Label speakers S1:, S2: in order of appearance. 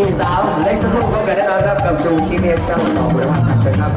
S1: 4 3เล็กสักครู่พบกันแน่นอนครับกับจูคีเมสเจ้าสองคุณภาพเชิญครับ